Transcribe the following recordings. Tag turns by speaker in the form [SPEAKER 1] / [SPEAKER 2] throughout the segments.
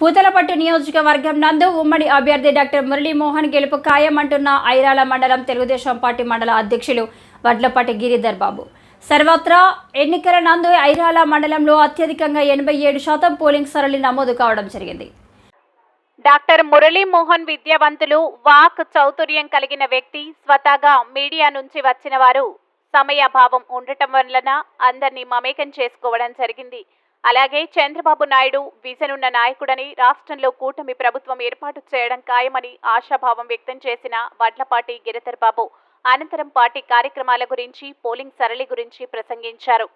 [SPEAKER 1] పూతలపట్టు నియోజకవర్గం నందు ఉమ్మడి అభ్యర్థి డాక్టర్ మురళీమోహన్ గెలుపు ఖాయమంటున్న ఐరాల మండలం తెలుగుదేశం పార్టీ మండల అధ్యక్షులు వడ్లపాటి గిరిధర్ బాబు. సర్వత్రా ఎన్నికల నందు ఐరాల మండలంలో అత్యధికంగా ఎనభై ఏడు శాతం పోలింగ్ సరళి నమోదు కావడం జరిగింది.
[SPEAKER 2] డాక్టర్ మురళీమోహన్ విద్యావంతులు వాక్ చౌతుర్యం కలిగిన వ్యక్తి స్వతహాగా మీడియా నుంచి వచ్చిన వారు సమయాభావం ఉండటం వలన అందరినీ మమేకం చేసుకోవడం జరిగింది. అలాగే చంద్రబాబు నాయుడు విజన్ ఉన్న నాయకుడని రాష్ట్రంలో కూటమి ప్రభుత్వం ఏర్పాటు చేయడం ఖాయమని ఆశాభావం వ్యక్తం చేసిన వడ్లపాటి గిరిధర్ బాబు అనంతరం పార్టీ కార్యక్రమాల గురించి పోలింగ్ సరళి గురించి ప్రసంగించారు.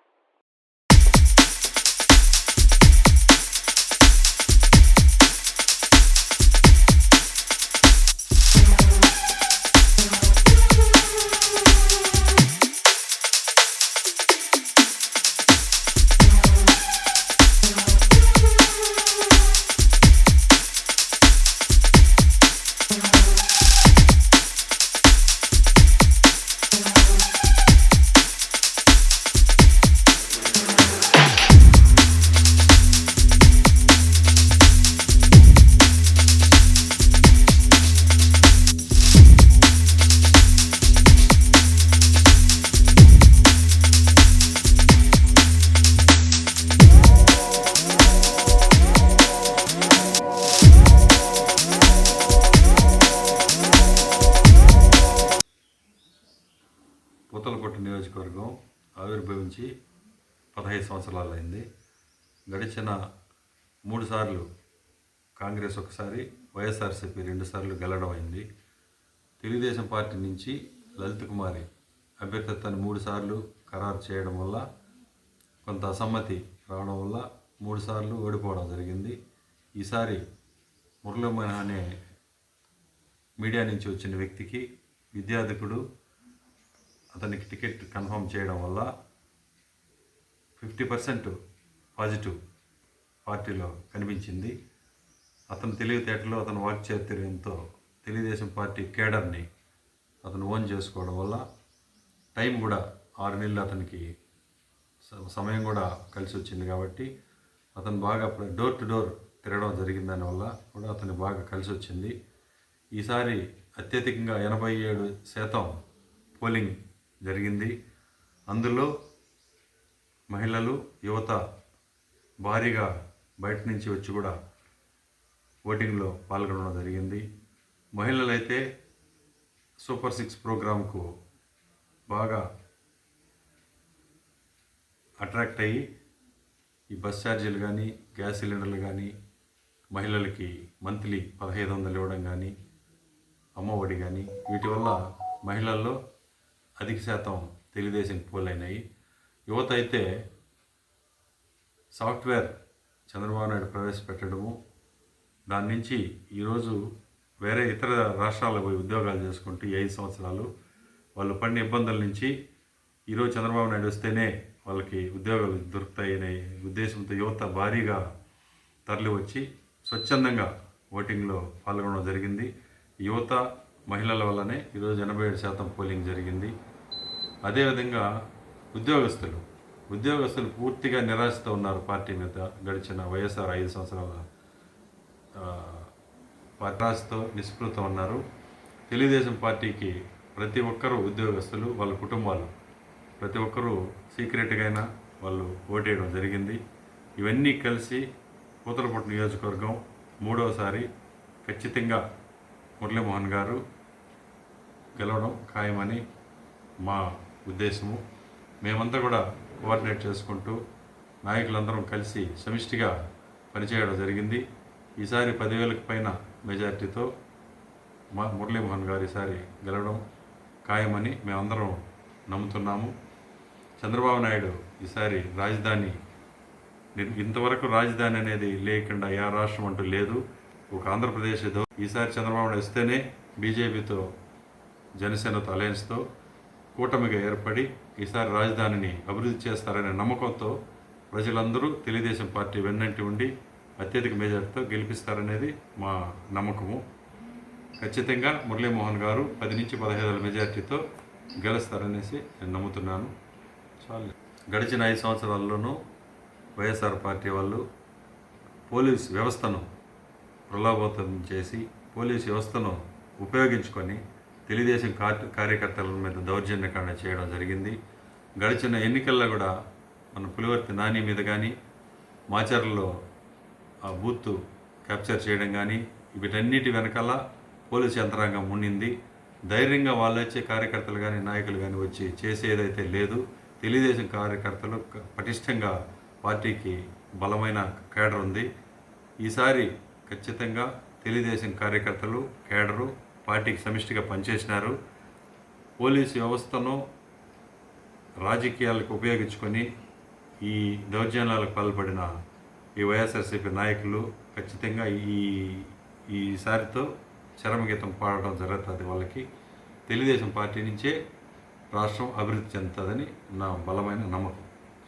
[SPEAKER 3] ఆవిర్భవించి పదహైదు సంవత్సరాలు అయింది. గడిచిన మూడుసార్లు కాంగ్రెస్ ఒకసారి వైఎస్ఆర్సీపీ రెండు సార్లు అయింది. తెలుగుదేశం పార్టీ నుంచి లలిత్ కుమారి అభ్యర్థిత్వాన్ని మూడుసార్లు ఖరారు చేయడం వల్ల కొంత అసమ్మతి రావడం వల్ల మూడుసార్లు ఓడిపోవడం జరిగింది. ఈసారి మురళీమోహన్ అనే మీడియా నుంచి వచ్చిన వ్యక్తికి విద్యార్థికుడు అతనికి టికెట్ కన్ఫర్మ్ చేయడం వల్ల ఫిఫ్టీ పర్సెంట్ పాజిటివ్ పార్టీలో కనిపించింది. అతను తెలివితేటలో అతను వాక్చాతుర్యంతో తెలుగుదేశం పార్టీ కేడర్ని అతను ఓన్ చేసుకోవడం వల్ల టైం కూడా ఆరు నెలలు అతనికి సమయం కూడా కలిసి వచ్చింది కాబట్టి అతను బాగా డోర్ టు డోర్ తిరగడం జరిగిన దానివల్ల కూడా అతను బాగా కలిసి వచ్చింది. ఈసారి అత్యధికంగా ఎనభై ఏడు శాతం పోలింగ్ జరిగింది. అందులో మహిళలు యువత భారీగా బయట నుంచి వచ్చి కూడా ఓటింగ్లో పాల్గొనడం జరిగింది. మహిళలైతే సూపర్ సిక్స్ ప్రోగ్రాంకు బాగా అట్రాక్ట్ అయ్యి ఈ బస్ ఛార్జీలు కానీ గ్యాస్ సిలిండర్లు కానీ మహిళలకి మంత్లీ పదహైదు వందలు ఇవ్వడం కానీ అమ్మఒడి కానీ వీటి వల్ల మహిళల్లో అధిక శాతం తెలుగుదేశం పోలైనాయి. యువత అయితే సాఫ్ట్వేర్ చంద్రబాబు నాయుడు ప్రవేశపెట్టడము దాని నుంచి ఈరోజు వేరే ఇతర రాష్ట్రాలకు పోయి ఉద్యోగాలు చేసుకుంటూ ఐదు సంవత్సరాలు వాళ్ళు పడిన ఇబ్బందుల నుంచి ఈరోజు చంద్రబాబు నాయుడు వస్తేనే వాళ్ళకి ఉద్యోగాలు దొరుకుతాయనే ఉద్దేశంతో యువత భారీగా తరలివచ్చి స్వచ్ఛందంగా ఓటింగ్లో పాల్గొనడం జరిగింది. యువత మహిళల వల్లనే ఈరోజు ఎనభై ఏడు శాతం పోలింగ్ జరిగింది. అదేవిధంగా ఉద్యోగస్తులు. ఉద్యోగస్తులు పూర్తిగా నిరాశతో ఉన్నారు పార్టీ మీద గడిచిన వైఎస్ఆర్ ఐదు సంవత్సరాల నిరాశతో నిస్పృహతో ఉన్నారు. తెలుగుదేశం పార్టీకి ప్రతి ఒక్కరూ ఉద్యోగస్తులు వాళ్ళ కుటుంబాలు. ప్రతి ఒక్కరూ సీక్రెట్గా అయినా వాళ్ళు ఓటేయడం జరిగింది. ఇవన్నీ కలిసి పూతలపట్టు నియోజకవర్గం మూడవసారి ఖచ్చితంగా మురళీమోహన్ గారు గెలవడం ఖాయమని మా ఉద్దేశము. మేమంతా కూడా కోఆర్డినేట్ చేసుకుంటూ నాయకులందరం కలిసి సమిష్టిగా పనిచేయడం జరిగింది. ఈసారి పదివేలకు పైన మెజార్టీతో మా మురళీమోహన్ గారు ఈసారి గెలవడం ఖాయమని మేమందరం నమ్ముతున్నాము. చంద్రబాబు నాయుడు ఈసారి రాజధాని ఇంతవరకు రాజధాని అనేది లేకుండా ఏ రాష్ట్రం అంటూ లేదు. ఒక ఆంధ్రప్రదేశ్ ఏదో. ఈసారి చంద్రబాబు నాయుడు వస్తేనే బీజేపీతో జనసేనతో అలయన్స్తో కూటమిగా ఏర్పడి ఈసారి రాజధానిని అభివృద్ధి చేస్తారనే నమ్మకంతో ప్రజలందరూ తెలుగుదేశం పార్టీ వెన్నంటి ఉండి అత్యధిక మెజార్టీతో గెలిపిస్తారనేది మా నమ్మకము. ఖచ్చితంగా మురళీమోహన్ గారు పది నుంచి పదహైదు మెజార్టీతో గెలుస్తారనేసి నేను నమ్ముతున్నాను. చాలు. గడిచిన ఐదు సంవత్సరాల్లోనూ వైఎస్ఆర్ పార్టీ వాళ్ళు పోలీస్ వ్యవస్థను ప్రలోభోతం చేసి పోలీసు వ్యవస్థను ఉపయోగించుకొని తెలుగుదేశం కార్- కార్యకర్తల మీద దౌర్జన్యకాండ చేయడం జరిగింది. గడిచిన ఎన్నికల్లో కూడా మన పులివర్తి నాని మీద కానీ మాచర్లలో ఆ బూత్ క్యాప్చర్ చేయడం కానీ వీటన్నిటి వెనకాల పోలీసు యంత్రాంగం ఉండింది ధైర్యంగా వాళ్ళు వచ్చే కార్యకర్తలు కానీ నాయకులు కానీ వచ్చి చేసేదైతే లేదు. తెలుగుదేశం కార్యకర్తలు పటిష్టంగా పార్టీకి బలమైన కేడర్ ఉంది. ఈసారి ఖచ్చితంగా తెలుగుదేశం కార్యకర్తలు కేడరు పార్టీకి సమిష్టిగా పనిచేసినారు. పోలీసు వ్యవస్థను రాజకీయాలకు ఉపయోగించుకొని ఈ దౌర్జన్యాలకు పాల్పడిన ఈ వైఎస్ఆర్సీపీ నాయకులు ఖచ్చితంగా ఈ ఈసారితో చరమగీతం పాడటం జరుగుతుంది వాళ్ళకి. తెలుగుదేశం పార్టీ నుంచే రాష్ట్రం అభివృద్ధి చెందుతుందని నా బలమైన నమ్మకం.